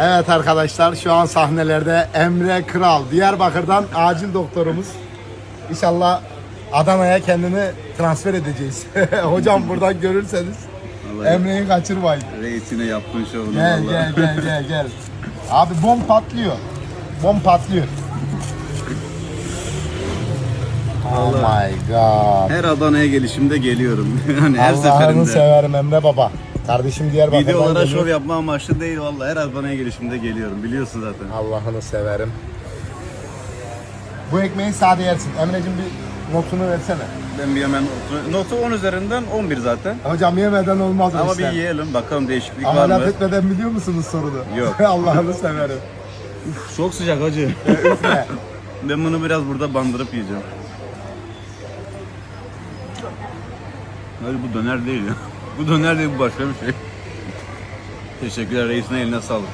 Evet arkadaşlar şu an sahnelerde Emre Kral Diyarbakır'dan acil doktorumuz. İnşallah Adana'ya kendini transfer edeceğiz. Hocam buradan görürseniz Emre'yi kaçırmayın. reisine yaptığın şovunu Gel gel gel gel gel. Abi bom patlıyor. Bom patlıyor. Oh my god. Her Adana'ya gelişimde geliyorum. yani her Allah'ını seferinde. severim Emre baba. Kardeşim Diyarbakır'dan Videolara geliyor. şov yapma amaçlı değil valla. Her Adana'ya gelişimde geliyorum. Biliyorsun zaten. Allah'ını severim. Bu ekmeği sade yersin. Emre'cim bir notunu versene. Ben bir hemen notu 10 üzerinden 11 zaten. Hocam yemeden olmaz o Ama işler. bir yiyelim bakalım değişiklik var Ameliyat mı? etmeden biliyor musunuz sorunu? Yok. Allah'ını severim. Çok sıcak acı. Üfle. ben bunu biraz burada bandırıp yiyeceğim. Hayır bu döner değil ya. Bu döner değil bu başka bir şey. Teşekkürler reisine eline sağlık.